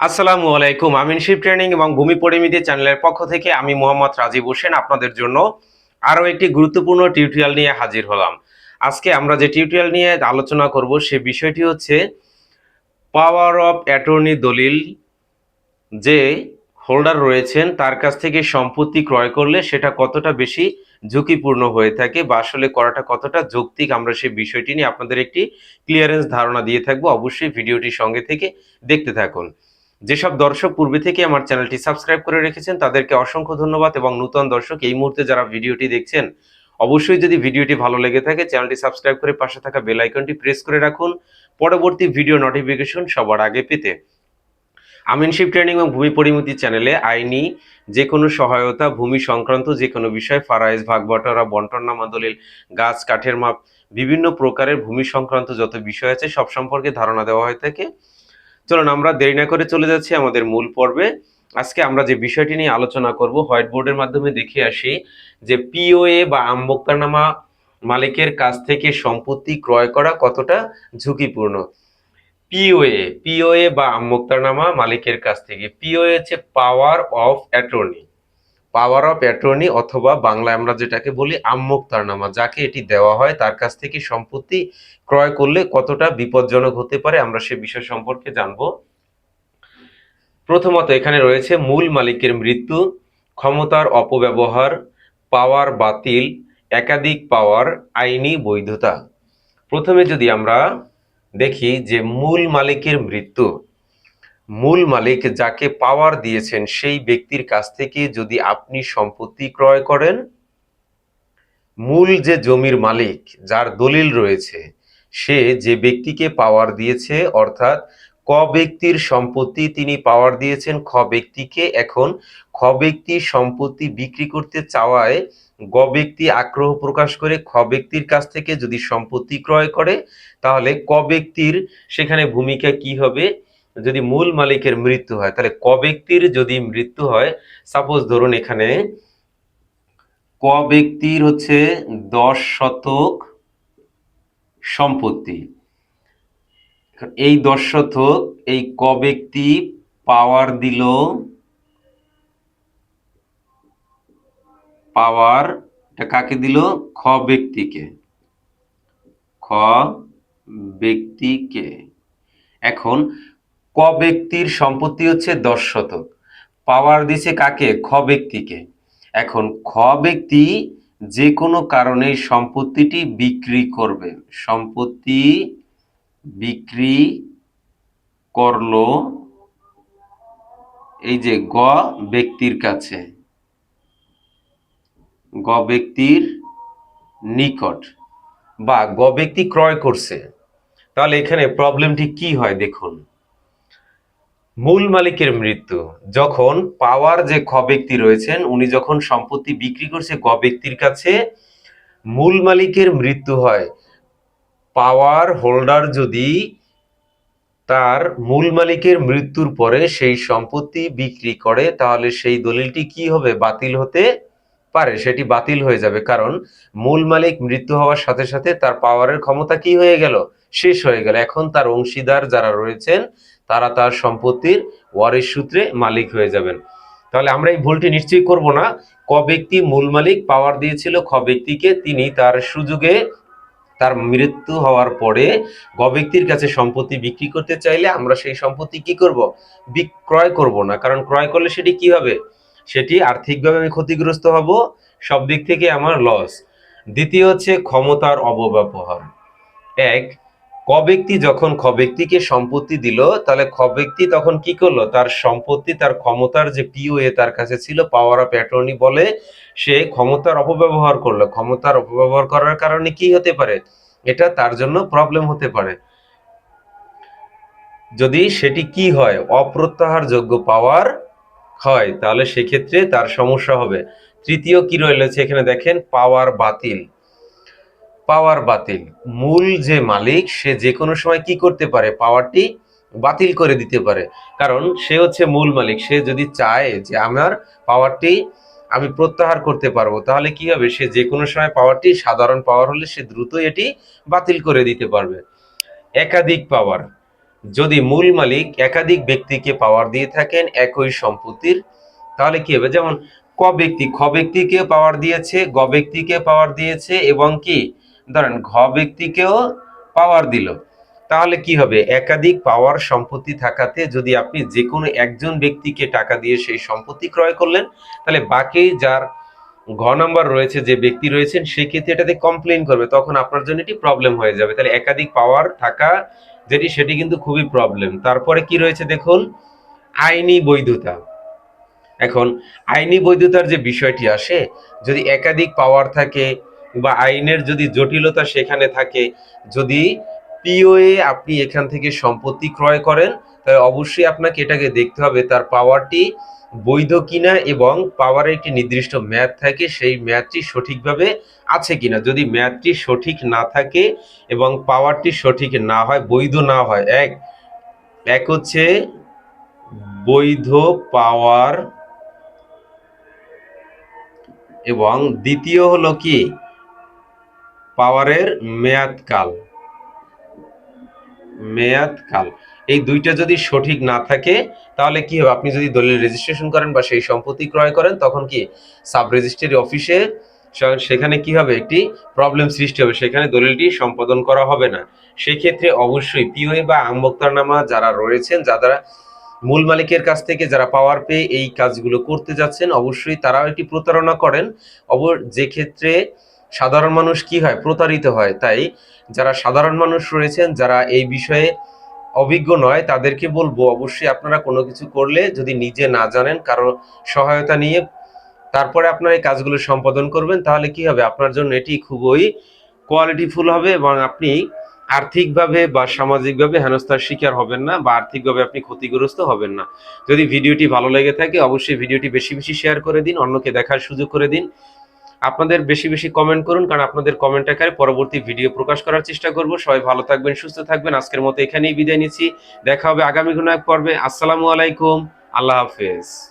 আসসালামু আলাইকুম। আমিন শিব ট্রেনিং এবং ভূমি পরিমিতি চ্যানেলের পক্ষ থেকে আমি মোহাম্মদ রাজীব হোসেন আপনাদের জন্য আরও একটি গুরুত্বপূর্ণ টিউটোরিয়াল নিয়ে হাজির হলাম। আজকে আমরা যে টিউটোরিয়াল নিয়ে আলোচনা করব সে বিষয়টি হচ্ছে পাওয়ার অফ অ্যাটর্নি দলিল যে হোল্ডার রয়েছেন তার কাছ থেকে সম্পত্তি ক্রয় করলে সেটা কতটা বেশি ঝুঁকিপূর্ণ হয়ে থাকে বা আসলে করাটা কতটা যৌক্তিক আমরা সেই বিষয়টি নিয়ে আপনাদের একটি ক্লিয়ারেন্স ধারণা দিয়ে থাকব। অবশ্যই ভিডিওটি সঙ্গে থেকে দেখতে থাকুন। যেসব দর্শক পূর্বে থেকে আমার চ্যানেলটি সাবস্ক্রাইব করে রেখেছেন, তাদেরকে অসংখ্য ধন্যবাদ এবং নূতন দর্শক এই মুহূর্তে যারা ভিডিওটি দেখছেন, অবশ্যই যদি ভিডিওটি ভালো লেগে থাকে, চ্যানেলটি সাবস্ক্রাইব করে পাশে থাকা বেল আইকনটি প্রেস করে রাখুন। পরবর্তী ভিডিও নোটিফিকেশন সবার আগে পেতে আমিনশিপ ট্রেনিং এবং ভূমি পরিমিতি চ্যানেলে আইনি যে কোনো সহায়তা, ভূমি সংক্রান্ত যে কোনো বিষয়, ফারাইজ ভাগ বটরা বন্টননামা দলিল গাছ, কাঠের মাপ, বিভিন্ন প্রকারের ভূমি সংক্রান্ত যত বিষয় আছে সব সম্পর্কে ধারণা দেওয়া হয়ে থাকে। চলুন, আমরা দেরি না করে চলে যাচ্ছি আমাদের মূল পর্বে। আজকে আমরা যে বিষয়টি নিয়ে আলোচনা করব হোয়াইট বোর্ডের মাধ্যমে দেখে আসি যে পিওএ বা আমবক্তানামা মালিকের কাছ থেকে সম্পত্তি ক্রয় করা কতটা ঝুঁকিপূর্ণ? পিওএ পিওএ বা আমবক্তানামা মালিকের কাছ থেকে। পিওএ হচ্ছে power of attorney power of attorney অথবা বাংলায় আমরা যেটাকে বলি আম্মোক্তারনামা যাকে এটি দেওয়া হয়, তার কাছ থেকে সম্পত্তি ক্রয় করলে কতটা বিপজ্জনক হতে পারে আমরা সে বিষয় সম্পর্কে জানব। প্রথমত এখানে রয়েছে মূল মালিকের মৃত্যু, ক্ষমতার অপব্যবহার, পাওয়ার বাতিল, একাধিক পাওয়ার, আইনি বৈধতা। প্রথমে যদি আমরা দেখি যে মূল মালিকের মৃত্যু মূল মালিক যাকে পাওয়ার দিয়েছেন সেই ব্যক্তির কাছ থেকে যদি আপনি সম্পত্তি ক্রয় করেন, মূল যে জমির মালিক যার দলিল রয়েছে, সে যে ব্যক্তিকে পাওয়ার দিয়েছে, অর্থাৎ ক ব্যক্তির সম্পত্তি তিনি পাওয়ার দিয়েছেন, খ ব্যক্তিকে এখন খ ব্যক্তি সম্পত্তি বিক্রি করতে চাওয়ায় গ ব্যক্তি আগ্রহ প্রকাশ করে খ ব্যক্তির কাছ থেকে যদি সম্পত্তি ক্রয় করে, তাহলে ক ব্যক্তির সেখানে ভূমিকা কি হবে? যদি মূল মালিকের মৃত্যু হয়, তাহলে ক ব্যক্তির যদি মৃত্যু হয় সাপোজ ধরুন এখানে ক ব্যক্তির হচ্ছে দশ শতক সম্পত্তি। এই দশ শতক এই ক ব্যক্তি পাওয়ার দিল পাওয়ার কাকে দিল? খ ব্যক্তিকে। খ ব্যক্তিকে। এখন ক ব্যক্তির সম্পত্তি হচ্ছে দশ শতক। পাওয়ার দিছে কাকে? খ ব্যক্তিকে। এখন খ ব্যক্তি যে কোনো কারণে সম্পত্তিটি বিক্রি করবে। সম্পত্তি বিক্রি করল এই যে গ ব্যক্তির কাছে। গ ব্যক্তির নিকট বা গ ব্যক্তি ক্রয় করছে। তাহলে এখানে প্রবলেমটি কি হয় দেখুন। মূল মালিকের মৃত্যু। যখন পাওয়ার যে খ ব্যক্তি রয়েছেন, উনি যখন সম্পত্তি বিক্রি করছে গ ব্যক্তির কাছে, মূল মালিকের মৃত্যু হয়। পাওয়ার হোল্ডার যদি তার মূল মালিকের মৃত্যুর পরে সেই সম্পত্তি বিক্রি করে, তাহলে সেই দলিলটি কি হবে? বাতিল হতে পারে। সেটি বাতিল হয়ে যাবে। কারণ মূল মালিক মৃত্যু হওয়ার সাথে সাথে তার পাওয়ারের ক্ষমতা কি হয়ে গেল? শেষ হয়ে গেল। এখন তার অংশীদার যারা রয়েছেন তারা তার সম্পত্তির ওয়ারিশ সূত্রে মালিক হয়ে যাবেন। তাহলে আমরা এই ভুলটি নিশ্চয়ই করব না। ক ব্যক্তি মূল মালিক পাওয়ার দিয়েছিল, খ ব্যক্তিকে তিনি তার সুযোগে তার মৃত্যু হওয়ার পরে গ ব্যক্তির কাছে সম্পত্তি বিক্রি করতে চাইলে আমরা সেই সম্পত্তি কি করব? বিক্রয় করব না। কারণ ক্রয় করলে সেটি কি হবে? সেটি আর্থিকভাবে আমি ক্ষতিগ্রস্ত হব, সব দিক থেকে আমার লস দ্বিতীয় হচ্ছে ক্ষমতার অপব্যবহার। এক ক ব্যক্তি যখন খ ব্যক্তিকে সম্পত্তি দিল, তাহলে খ ব্যক্তি তখন কি করল? তার সম্পত্তি, তার ক্ষমতার যে পিওএ তার কাছে ছিল পাওয়ার অফ অ্যাটর্নি বলে সে ক্ষমতার অপব্যবহার করল। ক্ষমতার অপব্যবহার করার কারণে কি হতে পারে? এটা তার জন্য প্রবলেম হতে পারে। যদি সেটি কি হয়? অপ্রত্যাহারযোগ্য পাওয়ার হয়, তাহলে সেক্ষেত্রে তার সমস্যা হবে। তৃতীয় কি রয়েছে? এখানে দেখেন পাওয়ার বাতিল। পাওয়ার বাতিল। মূল যে মালিক, সে যে কোনো সময় কি করতে পারে? পাওয়ারটি বাতিল করে দিতে পারে। কারণ সে হচ্ছে মূল মালিক। সে যদি চায় যে আমার পাওয়ারটি আমি প্রত্যাহার করতে পারব, তাহলে কি হবে? সে যে কোনো সময় পাওয়ারটি, সাধারণ পাওয়ার হলে সে দ্রুত এটি বাতিল করে দিতে পারবে। একাধিক পাওয়ার। যদি মূল মালিক একাধিক ব্যক্তিকে পাওয়ার দিয়ে থাকেন একই সম্পত্তির, তাহলে কি হবে? যেমন, ক ব্যক্তি, খ ব্যক্তিকে পাওয়ার দিয়েছে, গ ব্যক্তিকে পাওয়ার দিয়েছে এবং কি? ধরেন, ঘ ব্যক্তিকেও পাওয়ার দিল। তাহলে কি হবে? একাধিক পাওয়ার সম্পত্তি থাকাতে যদি আপনি যে কোনো একজন ব্যক্তিকে টাকা দিয়ে সেই সম্পত্তি ক্রয় করলেন, তাহলে বাকি যার ঘ নাম্বার রয়েছে, যে ব্যক্তি রয়েছেন সেক্ষেত্রে এটাতে কমপ্লেন করবে। তখন আপনার জন্য এটি প্রবলেম হয়ে যাবে। তাহলে একাধিক পাওয়ার থাকা যেটি, সেটি কিন্তু খুবই প্রবলেম তারপরে কি রয়েছে দেখুন? আইনি বৈধতা। এখন, আইনি বৈধতার যে বিষয়টি আসে, যদি একাধিক পাওয়ার থাকে বা আইনের যদি জটিলতা সেখানে থাকে, যদি পিওএ আপনি এখান থেকে সম্পত্তি ক্রয় করেন, তাহলে অবশ্যই আপনাকে এটাকে দেখতে হবে তার পাওয়ারটি বৈধ কিনা এবং পাওয়ারের একটি নির্দিষ্ট ম্যাথ থাকে, সেই ম্যাথটি সঠিকভাবে আছে কিনা। যদি ম্যাথটি সঠিক না থাকে এবং পাওয়ারটি সঠিক না হয়, বৈধ না হয়, এক এক হচ্ছে বৈধ পাওয়ার এবং দ্বিতীয় হলো কি? পাওয়ারের মেয়াদকাল মেয়াদকাল এই দুইটা যদি সঠিক না থাকে, তাহলে কি হবে? আপনি যদি দলিল রেজিস্ট্রেশন করেন বা সেই সম্পত্তি ক্রয় করেন, তখন কি সাব রেজিস্ট্রি অফিসে সেখানে কি হবে? একটি প্রবলেম সৃষ্টি হবে। সেখানে দলিলটি সম্পাদন করা হবে না। সেক্ষেত্রে অবশ্যই পিওএ বা আমবক্তারনামা যারা রয়েছেন, যারা মূল মালিকের কাছ থেকে যারা পাওয়ার পেয়ে এই কাজগুলো করতে যাচ্ছেন, অবশ্যই তারাও একটি প্রতারণা করেন। অব যে ক্ষেত্রে সাধারণ মানুষ কি হয়? প্রতারিত হয়। তাই যারা সাধারণ মানুষ রয়েছেন, যারা এই বিষয়ে অভিজ্ঞ নয়, তাদেরকে বলব অবশ্যই আপনারা কোনো কিছু করলে যদি নিজে না জানেন, কারও সহায়তা নিয়ে তারপরে আপনারা এই কাজগুলো সম্পাদন করবেন, তাহলে কি হবে? আপনার জন্য এটি খুবই কোয়ালিটিফুল হবে এবং আপনি আর্থিকভাবে বা সামাজিকভাবে হেনস্থার শিকার হবেন না বা আর্থিকভাবে আপনি ক্ষতিগ্রস্ত হবেন না। যদি ভিডিওটি ভালো লেগে থাকে, অবশ্যই ভিডিওটি বেশি বেশি শেয়ার করে দিন, অন্যকে দেখার সুযোগ করে দিন। আপনাদের বেশি বেশি কমেন্ট করুন, কারণ আপনাদের কমেন্ট আকারে পরবর্তী ভিডিও প্রকাশ করার চেষ্টা করব। সবাই ভালো থাকবেন, সুস্থ থাকবেন। আজকের মতো এখানেই বিদায় নিচ্ছি। দেখা হবে আগামী কোনো এক পর্বে। আসসালামু আলাইকুম। আল্লাহ হাফেজ।